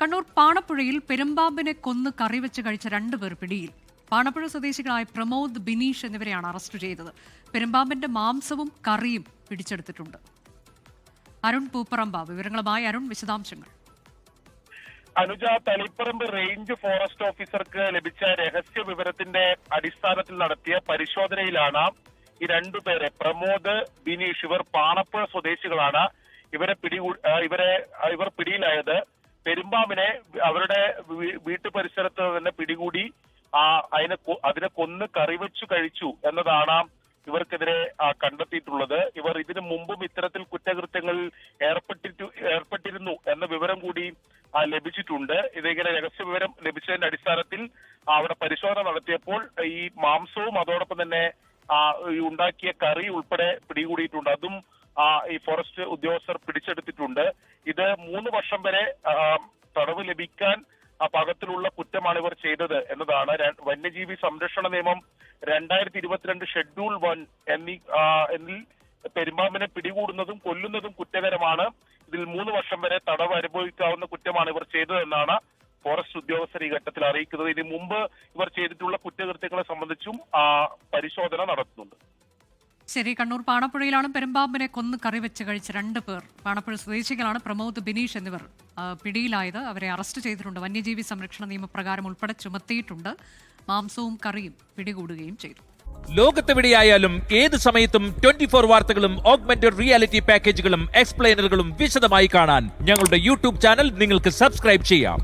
കണ്ണൂർ പാണപ്പുഴയിൽ പെരുമ്പാമ്പിനെ കൊന്ന് കറിവെച്ച് കഴിച്ച രണ്ടുപേർ പിടിയിൽ. പാണപ്പുഴ സ്വദേശികളായ പ്രമോദ് ബിനീഷ് എന്നിവരെയാണ് അറസ്റ്റ് ചെയ്തത്. പെരുമ്പാമ്പിന്റെ മാംസവും കറിയും പിടിച്ചെടുത്തിട്ടുണ്ട്. അരുൺ പൂപ്പറമ്പ വിവരങ്ങളുമായി അരുൺ വിശദാംശങ്ങൾ. അനുജ തളിപ്പറമ്പ് റേഞ്ച് ഫോറസ്റ്റ് ഓഫീസർക്ക് ലഭിച്ച രഹസ്യ വിവരത്തിന്റെ അടിസ്ഥാനത്തിൽ നടത്തിയ പരിശോധനയിലാണ് ഈ രണ്ടുപേരെ പ്രമോദ് ബിനീഷ് ഇവർ പാണപ്പുഴ സ്വദേശികളാണ്. ഇവരെ പിടികൂ ഇവരെ ഇവർ പിടിയിലായത്. പെരുമ്പാമ്പിനെ അവരുടെ വീട്ടു പരിസരത്ത് തന്നെ പിടികൂടി ആ അതിനെ അതിനെ കൊന്ന് കറിവെച്ചു കഴിച്ചു എന്നതാണ് ഇവർക്കെതിരെ കണ്ടെത്തിയിട്ടുള്ളത്. ഇവർ ഇതിനു മുമ്പും ഇത്തരത്തിൽ കുറ്റകൃത്യങ്ങളിൽ ഏർപ്പെട്ടിട്ടു ഏർപ്പെട്ടിരുന്നു എന്ന വിവരം കൂടി ലഭിച്ചിട്ടുണ്ട്. ഇതിങ്ങനെ രഹസ്യ വിവരം ലഭിച്ചതിന്റെ അടിസ്ഥാനത്തിൽ അവിടെ പരിശോധന നടത്തിയപ്പോൾ ഈ മാംസവും അതോടൊപ്പം തന്നെ ഉണ്ടാക്കിയ കറി ഉൾപ്പെടെ പിടികൂടിയിട്ടുണ്ട്. അതും ഈ ഫോറസ്റ്റ് ഉദ്യോഗസ്ഥർ പിടിച്ചെടുത്തിട്ടുണ്ട്. ഇത് മൂന്ന് വർഷം വരെ തടവ് ലഭിക്കാൻ ആ പാകത്തിലുള്ള കുറ്റമാണ് ഇവർ ചെയ്തത് എന്നതാണ്. വന്യജീവി സംരക്ഷണ നിയമം രണ്ടായിരത്തി ഇരുപത്തിരണ്ട് ഷെഡ്യൂൾ വൺ എന്നീ എന്നിൽ പെരുമ്പാമ്പിനെ പിടികൂടുന്നതും കൊല്ലുന്നതും കുറ്റകരമാണ്. ഇതിൽ മൂന്ന് വർഷം വരെ തടവ് അനുഭവിക്കാവുന്ന കുറ്റമാണ് ഇവർ ചെയ്തതെന്നാണ് ഫോറസ്റ്റ് ഉദ്യോഗസ്ഥർ ഈ ഘട്ടത്തിൽ അറിയിക്കുന്നത്. ഇതിനു മുമ്പ് ഇവർ ചെയ്തിട്ടുള്ള കുറ്റകൃത്യങ്ങളെ സംബന്ധിച്ചും പരിശോധന നടത്തുന്നുണ്ട്. ശരി കണ്ണൂർ പാണപ്പുഴയിലാണ് പെരുമ്പാമ്പിനെ കൊന്ന് കറി വെച്ച് കഴിച്ച രണ്ട് പേർ. പാണപ്പുഴ സ്വദേശികളാണ് പ്രമോദ് ബിനീഷ് എന്നിവർ പിടിയിലായത്. അവരെ അറസ്റ്റ് ചെയ്തിട്ടുണ്ട്. വന്യജീവി സംരക്ഷണ നിയമപ്രകാരം ഉൾപ്പെടെ ചുമത്തിയിട്ടുണ്ട്. മാംസവും കറിയും പിടികൂടുകയും ചെയ്തു. ലോകത്തെവിടെയായാലും ഏത് സമയത്തും ട്വന്റി ഫോർ വാർത്തകളും ഓഗ്മെന്റഡ് റിയാലിറ്റി പാക്കേജുകളും എക്സ്പ്ലെയിനറുകളും വിശദമായി കാണാൻ ഞങ്ങളുടെ യൂട്യൂബ് ചാനൽ നിങ്ങൾക്ക് സബ്സ്ക്രൈബ് ചെയ്യാം.